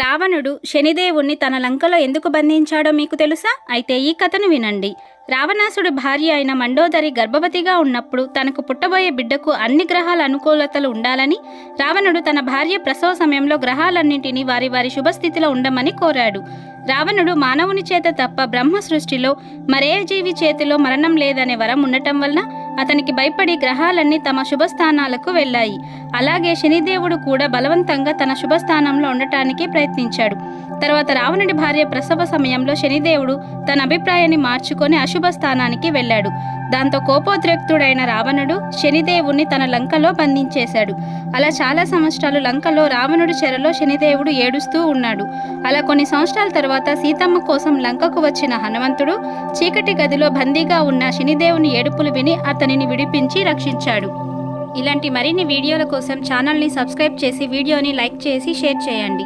రావణుడు శనిదేవుణ్ణి తన లంకలో ఎందుకు బంధించాడో మీకు తెలుసా? అయితే ఈ కథను వినండి. రావణాసుడు భార్య అయిన మండోదరి గర్భవతిగా ఉన్నప్పుడు తనకు పుట్టబోయే బిడ్డకు అన్ని గ్రహాల అనుకూలతలు ఉండాలని రావణుడు తన భార్య ప్రసవ సమయంలో గ్రహాలన్నింటినీ వారి వారి శుభస్థితిలో ఉండమని కోరాడు. రావణుడు మానవుని చేత తప్ప బ్రహ్మ సృష్టిలో మరే జీవి చేతిలో మరణం లేదనే వరం ఉండటం వలన అతనికి భయపడి గ్రహాలన్నీ తమ శుభస్థానాలకు వెళ్ళాయి. అలాగే శనిదేవుడు కూడా బలవంతంగా తన శుభస్థానంలో ఉండటానికి ప్రయత్నించాడు. తర్వాత రావణుడి భార్య ప్రసవ సమయంలో శనిదేవుడు తన అభిప్రాయాన్ని మార్చుకొని అశుభ స్థానానికి వెళ్ళాడు. దాంతో కోపోద్రిక్తుడైన రావణుడు శనిదేవుణ్ణి తన లంకలో బంధించేశాడు. అలా చాలా సంవత్సరాలు లంకలో రావణుడి చెరలో శనిదేవుడు ఏడుస్తూ ఉన్నాడు. అలా కొన్ని సంవత్సరాల తర్వాత సీతమ్మ కోసం లంకకు వచ్చిన హనుమంతుడు చీకటి గదిలో బందీగా ఉన్న శనిదేవుని ఏడుపులు విని అతనిని విడిపించి రక్షించాడు. ఇలాంటి మరిన్ని వీడియోల కోసం ఛానల్ని సబ్స్క్రైబ్ చేసి వీడియోని లైక్ చేసి షేర్ చేయండి.